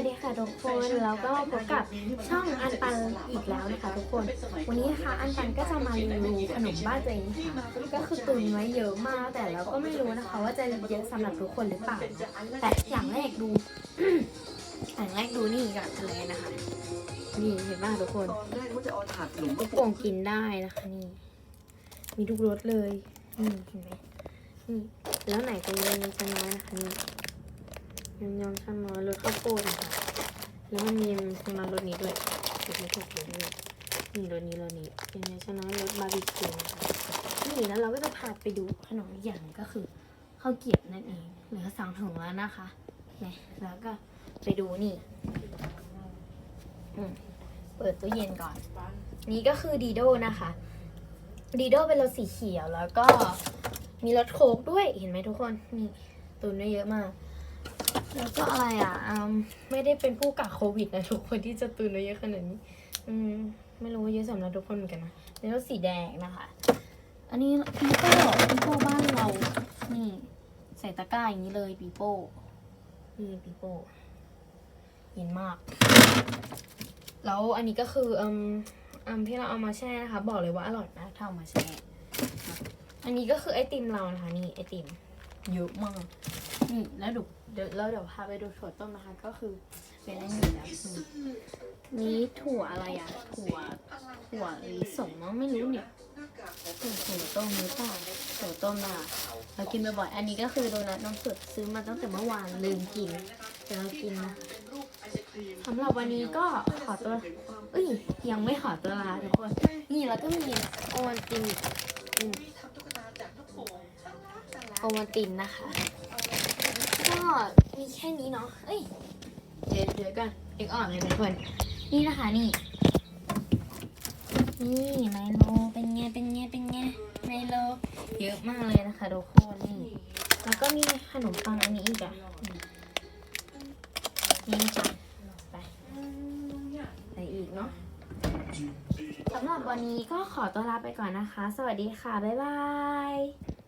วัสดีค่ะทุกคนแล้วก็พบกับช่องอันปันอีกแล้วนะคะทุกคน วันนี้นะคะอันปันก็จะมารีวิวขนมบ้านตัวเองค่ะก็คือตุนไว้เยอะมากแต่เราก็ไม่รู้นะคะ ว่าจะเยอะสำหรับทุกคนหรือเปล่าแต่อย่างแรกดูอย่างแรกดูนี่ก่อนเลยนะคะ นี่เห็นไหมทุกคนตอนแรกว่าจะเอาถาดหลุมลูกโป่งกินได้นะคะนี่ มีทุกรสเลยนี่เห็นไหมนี่แล้วไหนเป็นเยนชาน้อยนะคะนี่ยำยำชาน้อยรสข้าวโพดนะคะแล้วมันมีชาน้อยรสนี้ด้วยรสไม่ถูกรสนี้นี่รสนี้รสนี้เป็นยำชน้อยรสบาร์บีคิวนะคะนี่แล้วเราก็จะพาไปดูขนมอีกอย่างก็คือข้าวเกี๊ยวนั่นเองเหลือสองถุงแล้วนะคะนี่แล้วก็ไปดูนี่เปิดตู้เย็นก่อน นี่ก็คือดีโดนะคะดีโดเป็นรสสีเขียวแล้วก็มีรสโค้กด้วยเห็นไหมทุกคนนี่ตุนได้เยอะมาก แล้วก็อะไรอะอืมไม่ได้เป็นผู้กักโควิดนะทุกคนที่จะตุนได้เยอะขนาดนี้ อืม ไม่รู้ว่าเยอะสำหรับทุกคนเหมือนกันนะนี่รสสีแดงนะคะ อันนี้ปีโป้ปีโป้บ้านเรา นี่ ใส่ตะกร้าอย่างนี้เลยปีโป้นี่ปีโป้เย็นมาก แล้วอันนี้ก็คืออืมอืมที่เราเอามาแช่นะคะ บอกเลยว่าอร่อยมากถ้าเอามาแช่ค่ะอันนี้ก็คือไอติมเรานะคะนี่ไอติมเยอะมาก นี่แล้วดูเดี๋ยวแล้วเดี๋ยวพาไปดูถั่วต้มนะคะ ก็คือเป็นอันนี้แล้วนี่นี่ถั่วอะไรอะถั่ว ถั่วลิสงมั้งไม่รู้เนี่ยถั่วถั่วต้มหรือเปล่าถั่วต้มนะเรากินบ่อยๆอันนี้ก็คือโดนัทน้ำสดซื้อมาตั้งแต่เมื่อวานลืมกินแต่เรากินนะสำหรับวันนี้ก็ขอตัวเอ้ยยังไม่ขอตัวลาทุกคน นี่แล้วก็มีโอวันตินอืมโอวันตินนะคะ ก็มีแค่นี้เนาะเอ้ย เดี๋ยวเดี๋ยวก่อนเด็กอ่อนเลยทุกคน นี่นะคะนี่ นี่ไมโลเป็นไง เป็นไง เป็นไงไมโลเยอะมากเลยนะคะทุกคนนี่ แล้วก็มีขนมปังอันนี้อีกอะนี่นี่จ้ะไป ไปอีกเนาะสำหรับวันนี้ก็ขอตัวลาไปก่อนนะคะ สวัสดีค่ะ บ๊ายบาย